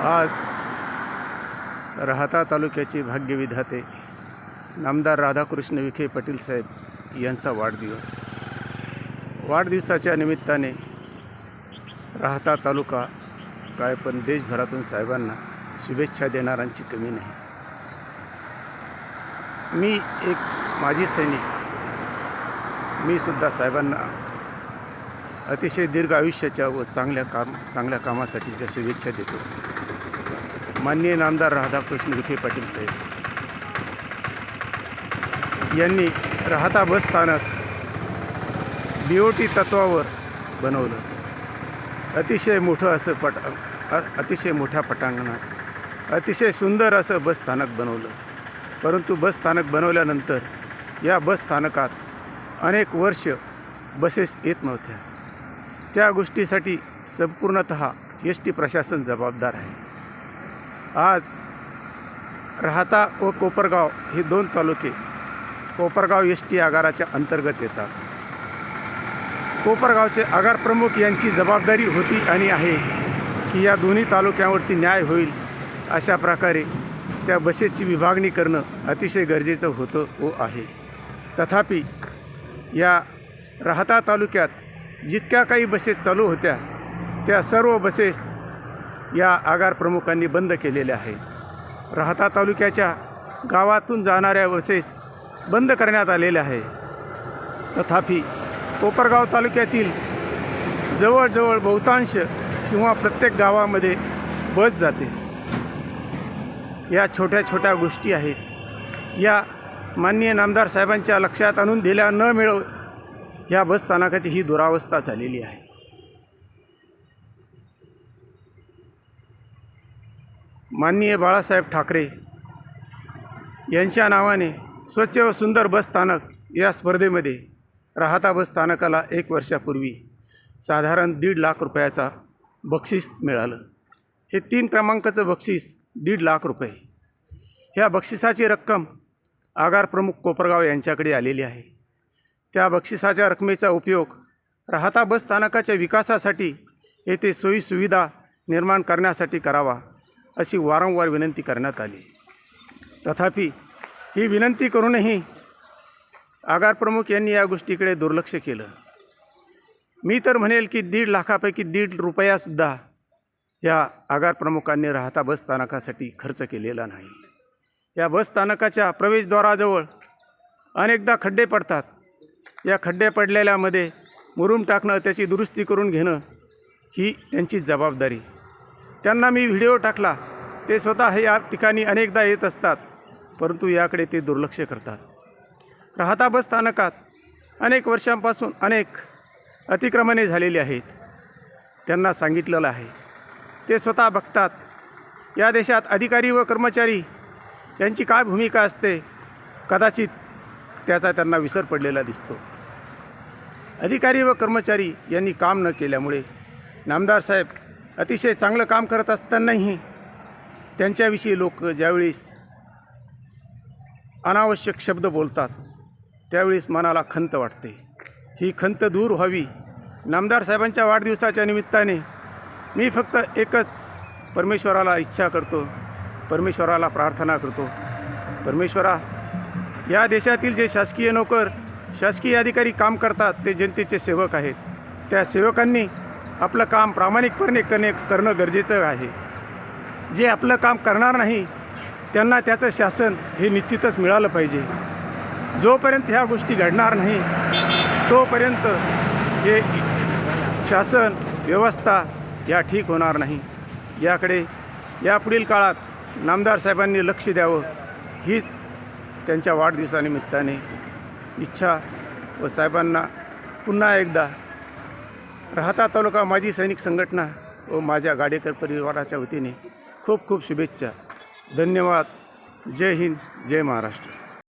आज राहता तालुक्याचे भाग्यविधाते नामदार राधाकृष्ण विखे पाटील साहेब यांचा वाढदिवस. वाढदिवसाच्या निमित्ताने राहता तालुका काय पण देशभरातून साहेबांना शुभेच्छा देणाऱ्यांची कमी नाही. मी एक माजी सैनिक. मी सुद्धा साहेबांना अतिशय दीर्घ आयुष्याच्या व चांगल्या काम चांगल्या कामासाठीच्या शुभेच्छा देतो. माननीय नामदार राधाकृष्ण विखे पाटील साहेब. यांनी राहता बस स्थानक बी ओ टी तत्वावर बनवलं. अतिशय मोठं असं पट अतिशय मोठ्या पटांगणात अतिशय सुंदर असं बस स्थानक बनवलं. परंतु बस स्थानक बनवल्यानंतर या बस स्थानकात अनेक वर्ष बसेस येत नव्हत्या. त्या गोष्टीसाठी संपूर्णत एस टी प्रशासन जबाबदार आहे. आज राहता व कोपरगाव हे दोन तालुके कोपरगाव एस टी आगाराच्या अंतर्गत येतात. कोपरगावचे आगार प्रमुख यांची जबाबदारी होती आणि आहे की या दोन्ही तालुक्यावरती न्याय होईल अशा प्रकारे त्या बसेसची विभागणी करणं अतिशय गरजेचं होतं व आहे. तथापि या राहता तालुक्यात जितक्या काही बसेस चालू होत्या त्या सर्व बसेस या आगार प्रमुखांनी बंद केलेल्या आहेत राहता तालुक्याच्या गावातून जाणाऱ्या बसेस बंद करण्यात आलेल्या आहे. तथापि कोपरगाव तालुक्यातील जवळजवळ बहुतांश किंवा प्रत्येक गावामध्ये बस जाते. या छोट्या छोट्या गोष्टी आहेत. या माननीय नामदार साहेबांच्या लक्षात आणून दिल्या न मिळव या बस स्थानकाची ही दुरावस्था झालेली आहे. माननीय बाळासाहेब ठाकरे यांच्या नावाने स्वच्छ व सुंदर बस स्थानक या स्पर्धेमध्ये राहता बस स्थानकाला एक वर्षापूर्वी साधारण दीड लाख रुपयाचा बक्षीस मिळालं. हे तीन क्रमांकाचं बक्षीस दीड लाख रुपये. ह्या बक्षिसाची रक्कम आगार प्रमुख कोपरगाव यांच्याकडे आलेली आहे. त्या बक्षिसाच्या रकमेचा उपयोग राहता बस स्थानकाच्या विकासासाठी येथे सोयीसुविधा निर्माण करण्यासाठी करावा अशी वारंवार विनंती करण्यात आली. तथापि ही विनंती करूनही आगार प्रमुख यांनी या गोष्टीकडे दुर्लक्ष केलं. मी तर म्हणेल की दीड लाखापैकी दीड रुपयासुद्धा या आगार प्रमुखांनी राहता बस स्थानकासाठी खर्च केलेला नाही. या बस स्थानकाच्या प्रवेशद्वाराजवळ अनेकदा खड्डे पडतात. या खड्डे पडलेल्यामध्ये मुरुम टाकणं त्याची दुरुस्ती करून घेणं ही त्यांची जबाबदारी. त्यांना मी व्हिडिओ टाकला. ते स्वतः हे या ठिकाणी अनेकदा येत असतात. परंतु याकडे ते दुर्लक्ष करतात. राहता बस स्थानकात अनेक वर्षांपासून अनेक अतिक्रमणे झालेली आहेत. त्यांना सांगितलेलं आहे. ते स्वतः बघतात. या देशात अधिकारी व कर्मचारी यांची काय भूमिका असते? कदाचित त्याचा त्यांना विसर पडलेला दिसतो. अधिकारी व कर्मचारी यांनी काम न केल्यामुळे नामदार साहेब अतिशय चांगलं काम करत असतानाही त्यांच्याविषयी लोक ज्यावेळेस अनावश्यक शब्द बोलतात त्यावेळेस मनाला खंत वाटते. ही खंत दूर व्हावी. नामदार साहेबांच्या वाढदिवसाच्या निमित्ताने मी फक्त एकच परमेश्वराला इच्छा करतो परमेश्वराला प्रार्थना करतो. परमेश्वरा या देशातील जे शासकीय नोकर शासकीय अधिकारी काम करतात ते जनतेचे सेवक आहेत. त्या सेवकांनी आपलं काम प्रामाणिकपणे करणे करणं गरजेचं आहे. जे आपलं काम करणार नाही त्यांना त्याचं शासन हे निश्चितच मिळालं पाहिजे. जोपर्यंत ह्या गोष्टी घडणार नाही तोपर्यंत हे शासन व्यवस्था या ठीक होणार नाही. याकडे यापुढील काळात नामदार साहेबांनी लक्ष द्यावं हीच त्यांच्या वाढदिवसानिमित्ताने इच्छा व साहेबांना पुन्हा एकदा राहता तालुका माजी सैनिक संघटना व माझ्या गाडेकर परिवाराच्या वतीने खूप खूप शुभेच्छा. धन्यवाद. जय हिंद जय महाराष्ट्र.